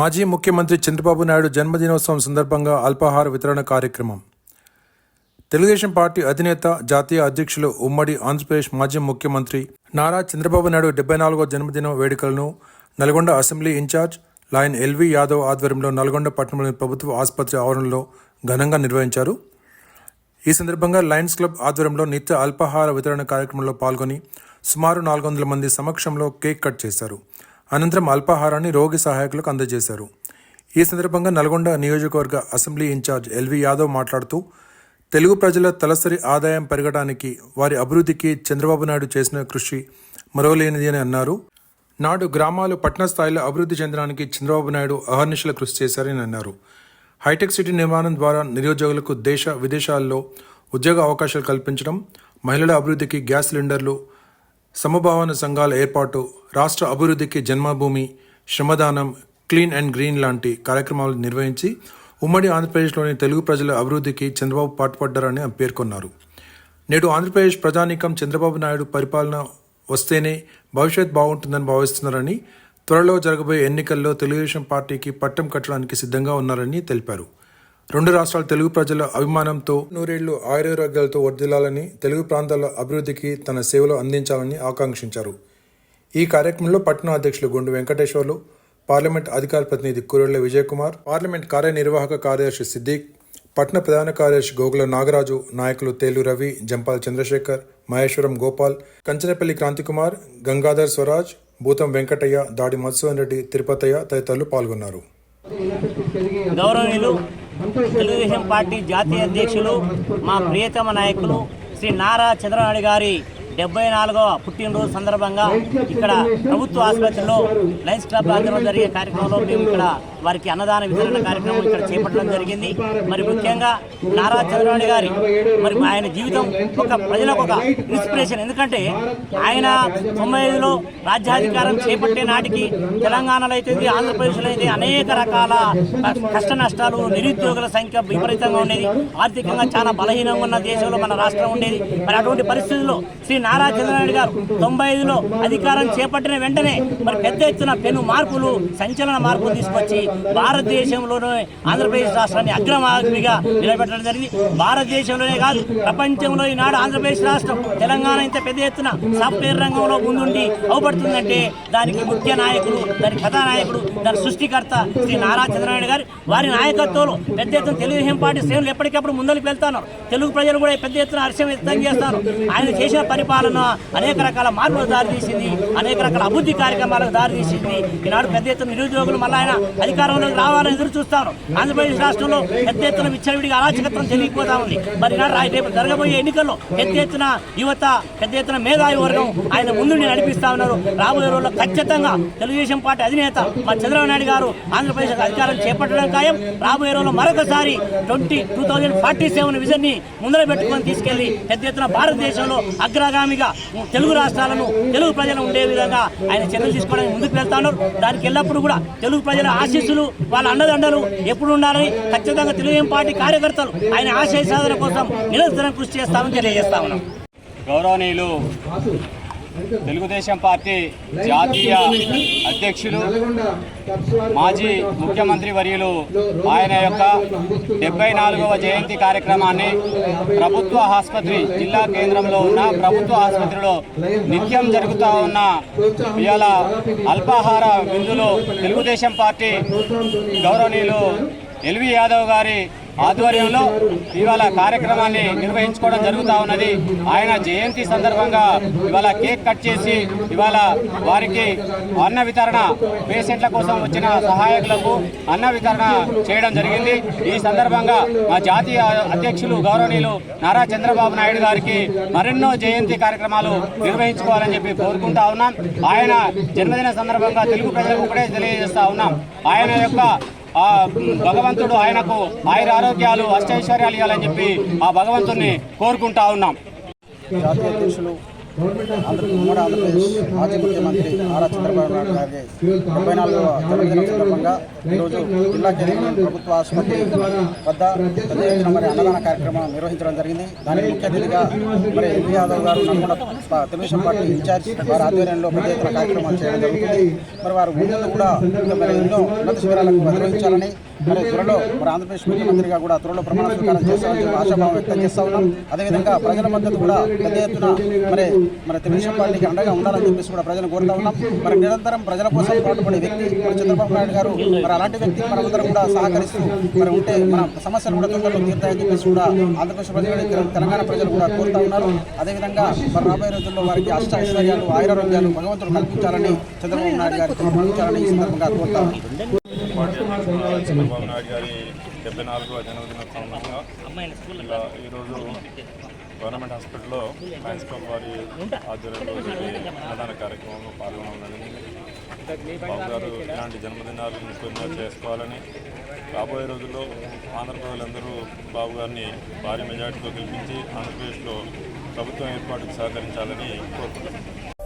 మాజీ ముఖ్యమంత్రి చంద్రబాబు నాయుడు జన్మదినోత్సవం సందర్భంగా అల్పాహార వితరణ కార్యక్రమం. తెలుగుదేశం పార్టీ అధినేత జాతీయ అధ్యక్షులు ఉమ్మడి ఆంధ్రప్రదేశ్ మాజీ ముఖ్యమంత్రి నారా చంద్రబాబు నాయుడు డెబ్బై నాలుగో జన్మదిన వేడుకలను Nalgonda assembly incharge lion L V ఆధ్వర్యంలో నల్గొండ పట్టణంలోని ప్రభుత్వ ఆసుపత్రి ఆవరణలో ఘనంగా నిర్వహించారు. ఈ సందర్భంగా లయన్స్ క్లబ్ ఆధ్వర్యంలో నిత్య అల్పాహార వితరణ కార్యక్రమంలో పాల్గొని సుమారు నాలుగు వందల మంది సమక్షంలో కేక్ కట్ చేశారు. అనంతరం అల్పాహారాన్ని రోగి సహాయకులకు అందజేశారు. ఈ సందర్భంగా నల్గొండ నియోజకవర్గ అసెంబ్లీ ఇన్ఛార్జ్ ఎల్వి యాదవ్ మాట్లాడుతూ తెలుగు ప్రజల తలసరి ఆదాయం పెరగడానికి వారి అభివృద్ధికి చంద్రబాబు నాయుడు చేసిన కృషి మరోలేనిది అని అన్నారు. నాడు గ్రామాలు పట్టణ స్థాయిలో అభివృద్ధి చెందడానికి చంద్రబాబు నాయుడు అహర్నిశల కృషి చేశారని అన్నారు. హైటెక్ సిటీ నిర్మాణం ద్వారా నిరుద్యోగులకు దేశ విదేశాల్లో ఉద్యోగ అవకాశాలు కల్పించడం మహిళల అభివృద్ధికి గ్యాస్ సిలిండర్లు సమభావన సంఘాల ఏర్పాటు రాష్ట్ర అభివృద్ధికి జన్మభూమి శ్రమదానం క్లీన్ అండ్ గ్రీన్ లాంటి కార్యక్రమాలు నిర్వహించి ఉమ్మడి ఆంధ్రప్రదేశ్లోని తెలుగు ప్రజల అభివృద్ధికి చంద్రబాబు పాటుపడ్డారని పేర్కొన్నారు. నేడు ఆంధ్రప్రదేశ్ ప్రజానీకం చంద్రబాబు నాయుడు పరిపాలన వస్తేనే భవిష్యత్ బాగుంటుందని భావిస్తున్నారని త్వరలో జరగబోయే ఎన్నికల్లో తెలుగుదేశం పార్టీకి పట్టం కట్టడానికి సిద్ధంగా ఉన్నారని తెలిపారు. రెండు రాష్ట్రాల తెలుగు ప్రజల అభిమానంతో నూరేళ్ళు ఆయురారోగ్యాలతో వర్ధిల్లాలని తెలుగు ప్రాంతాల అభివృద్ధికి తన సేవలు అందించాలని ఆకాంక్షించారు. ఈ కార్యక్రమంలో పట్టణ అధ్యక్షులు గుండు వెంకటేశ్వర్లు పార్లమెంట్ అధికార ప్రతినిధి కురెళ్ళ విజయకుమార్ పార్లమెంట్ కార్యనిర్వాహక కార్యదర్శి సిద్దిక్ పట్టణ ప్రధాన కార్యదర్శి గోగుల నాగరాజు నాయకులు తేలు రవి జంపాల్ చంద్రశేఖర్ మహేశ్వరం గోపాల్ కంచనపల్లి క్రాంతికుమార్ గంగాధర్ స్వరాజ్ భూతం వెంకటయ్య దాడి మధుసూదన్ రెడ్డి తిరుపతయ్య తదితరులు పాల్గొన్నారు. తెలుగుదేశం పార్టీ జాతీయ అధ్యక్షులు మా ప్రియతమ నాయకులు శ్రీ నారా చంద్రనాయుడు గారి డెబ్బై నాలుగవ పుట్టినరోజు సందర్భంగా ఇక్కడ ప్రభుత్వ ఆసుపత్రిలో లయన్స్ క్లబ్ ఆధ్వర్యంలో జరిగే కార్యక్రమంలో మేము ఇక్కడ వారికి అన్నదాన వితరణ కార్యక్రమం ఇక్కడ చేపట్టడం జరిగింది. మరి ముఖ్యంగా నారా చంద్రబాబు గారి మరి ఆయన జీవితం ఒక ప్రజలకు ఒక ఇన్స్పిరేషన్. ఎందుకంటే ఆయన తొంభై ఐదులో రాజ్యాధికారం చేపట్టే నాటికి తెలంగాణలో అయితే ఆంధ్రప్రదేశ్లో అయితే అనేక రకాల కష్ట నష్టాలు నిరుద్యోగుల సంఖ్య విపరీతంగా ఉండేది. ఆర్థికంగా చాలా బలహీనంగా ఉన్న దేశంలో మన రాష్ట్రం ఉండేది. మరి అటువంటి పరిస్థితుల్లో శ్రీ నారా చంద్రనాయుడు గారు తొంభై ఐదులో అధికారం చేపట్టిన వెంటనే మరి పెద్ద ఎత్తున పెను మార్పులు సంచలన మార్పులు తీసుకొచ్చి భారతదేశంలోనే ఆంధ్రప్రదేశ్ రాష్ట్రాన్ని అగ్రమాగ్నిగా నిలబెట్టడం జరిగింది. భారతదేశంలోనే కాదు ప్రపంచంలో ఈనాడు ఆంధ్రప్రదేశ్ రాష్ట్రం. తెలంగాణ ఇంత పెద్ద ఎత్తున సాఫ్ట్వేర్ రంగంలో ముందుండి అవుపడుతుందంటే దానికి ముఖ్య నాయకుడు దాని కథానాయకుడు దాని సృష్టికర్త శ్రీ నారా చంద్రనాయుడు గారు. వారి నాయకత్వంలో పెద్ద ఎత్తున తెలుగుదేశం పార్టీ శ్రేణులు ఎప్పటికప్పుడు ముందరికి వెళ్తాను. తెలుగు ప్రజలు కూడా పెద్ద ఎత్తున హర్షం వ్యక్తం చేస్తారు. ఆయన చేసిన పరిపాలన అనేక రకాల మార్పులకు దారితీసింది. అనేక రకాల అభివృద్ధి కార్యక్రమాలకు దారితీసింది. ఈనాడు పెద్ద ఎత్తున నిరుద్యోగులు మళ్ళీ ఆయన అధికారంలోకి రావాలని ఎదురు చూస్తారు. ఆంధ్రప్రదేశ్ రాష్ట్రంలో పెద్ద ఎత్తున విచ్చలవిడిగా అరాచకత్వం జరిగిపోతా ఉంది. మరి రేపు జరగబోయే ఎన్నికల్లో పెద్ద ఎత్తున యువత పెద్ద ఎత్తున మేధావి వర్గం ఆయన ముందుండి నడిపిస్తా ఉన్నారు. రాబోయే రోజుల్లో ఖచ్చితంగా తెలుగుదేశం పార్టీ అధినేత మా చంద్రబాబు నాయుడు గారు ఆంధ్రప్రదేశ్ అధికారం చేపట్టడం ఖాయం. రాబోయే రోజుల్లో మరొకసారి twenty two thousand forty seven విజన్ని ముందర పెట్టుకొని తీసుకెళ్ళి పెద్ద ఎత్తున భారతదేశంలో అగ్రగామిగా తెలుగు రాష్ట్రాలను తెలుగు ప్రజలు ఉండే విధంగా ఆయన చర్యలు తీసుకోవడానికి ముందుకు వెళ్తాను దానికి ఎల్లప్పుడూ కూడా తెలుగు ప్రజల ఆశీస్సులు వాళ్ళ అండదండలు ఎప్పుడు ఉండాలని ఖచ్చితంగా తెలుగుదేశం పార్టీ కార్యకర్తలు ఆయన ఆశయ సాధన కోసం నిరంతరం కృషి చేస్తామని తెలియజేస్తా ఉన్నాం. గౌరవనీయులు తెలుగుదేశం పార్టీ జాతీయ అధ్యక్షులు మాజీ ముఖ్యమంత్రి వర్యులు ఆయన యొక్క డెబ్బై నాలుగవ జయంతి కార్యక్రమాన్ని ప్రభుత్వ ఆసుపత్రి జిల్లా కేంద్రంలో ఉన్న ప్రభుత్వ ఆసుపత్రిలో నిత్యం జరుగుతూ ఉన్న ఇవాళ అల్పాహార విందులో తెలుగుదేశం పార్టీ గౌరవనీయులు ఎల్వి యాదవ్ గారి ఆధ్వర్యంలో ఇవాళ కార్యక్రమాన్ని నిర్వహించుకోవడం జరుగుతూ ఉన్నది. ఆయన జయంతి సందర్భంగా ఇవాళ కేక్ కట్ చేసి ఇవాళ వారికి అన్న వితరణ పేషెంట్ల కోసం వచ్చిన సహాయకులకు అన్న వితరణ చేయడం జరిగింది. ఈ సందర్భంగా మా జాతీయ అధ్యక్షులు గౌరవనీయులు నారా చంద్రబాబు నాయుడు గారికి మరెన్నో జయంతి కార్యక్రమాలు నిర్వహించుకోవాలని చెప్పి కోరుకుంటా ఉన్నాం. ఆయన జన్మదిన సందర్భంగా తెలుగు ప్రజలకు ఒకటే తెలియజేస్తా ఉన్నాం. ఆయన యొక్క ఆ భగవంతుడు ఆయనకు ఆయుర ఆరోగ్యాలు అష్టైశ్వర్యాలు ఇవ్వాలని చెప్పి ఆ భగవంతుడిని కోరుకుంటా ఉన్నాం. ఉమ్మడి ఆంధ్రప్రదేశ్ మాజీ ముఖ్యమంత్రి నారా చంద్రబాబు నాయుడు గారి డెబ్బై నాలుగవ జన్మదినం సందర్భంగా ఈరోజు జిల్లా కేంద్రంలోని ప్రభుత్వ ఆసుపత్రి వద్ద పెద్ద ఎత్తున మరి అన్నదాన కార్యక్రమం నిర్వహించడం జరిగింది. దానికి ముఖ్య అతిథిగా మరి ఎల్వి యాదవ్ గారు నల్గొండ తెలుగుదేశం పార్టీ ఇన్ఛార్జ్ వారి ఆధ్వర్యంలో పెద్ద ఎత్తున కార్యక్రమాలు చేయడం జరుగుతుంది. మరి వారు ముందు కూడా మరి ఎన్నో ఉన్నత శిబిరాలకు నిర్వహించాలని మరి త్వరలో మరి ఆంధ్రప్రదేశ్ ముఖ్యమంత్రిగా కూడా త్వరలో ప్రమాణ స్వీకారం చేస్తామని ఆశాభావం వ్యక్తం చేస్తా ఉన్నాం. అదేవిధంగా ప్రజల మద్దతు కూడా పెద్ద ఎత్తున మరి మన తెలుగుదేశం పార్టీకి అండగా ఉండాలని చెప్పేసి కూడా ప్రజలు కోరుతా ఉన్నాం. మరి నిరంతరం ప్రజల కోసం పాటుపడే వ్యక్తి మరి చంద్రబాబు నాయుడు గారు మరి అలాంటి వ్యక్తి మనందరం కూడా సహకరిస్తూ మరి ఉంటే మన సమస్యలు కూడా తొందరలో తీర్థాయని చెప్పేసి కూడా ఆంధ్రప్రదేశ్ ప్రజలు తెలంగాణ ప్రజలు కూడా కోరుతా ఉన్నారు. అదేవిధంగా మరి రాబోయే రోజుల్లో వారికి అష్ట ఐశ్వర్యాలు ఆయురారోగ్యాలు భగవంతుడు కల్పించాలని చంద్రబాబు నాయుడు గారు కల్పించాలని ఈ సందర్భంగా కోరుతా ఉన్నాం. చంద్రబాబు నాయుడు గారి డెబ్బై నాలుగవ జన్మదిన సందర్భంగా ఇలా ఈరోజు గవర్నమెంట్ హాస్పిటల్లో లయన్స్ క్లబ్ వారి ఆధ్వర్యంలో అన్నదాన కార్యక్రమంలో పాల్గొనడం జరిగింది బాబు గారు ఇలాంటి జన్మదినాలు ఇంకొన్నో చేసుకోవాలని రాబోయే రోజుల్లో ఆంధ్ర ప్రజలందరూ బాబు గారిని భారీ మెజార్టీతో గెలిపించి ఆంధ్రప్రదేశ్లో ప్రభుత్వం ఏర్పాటుకు సహకరించాలని కోరుకుంటున్నాను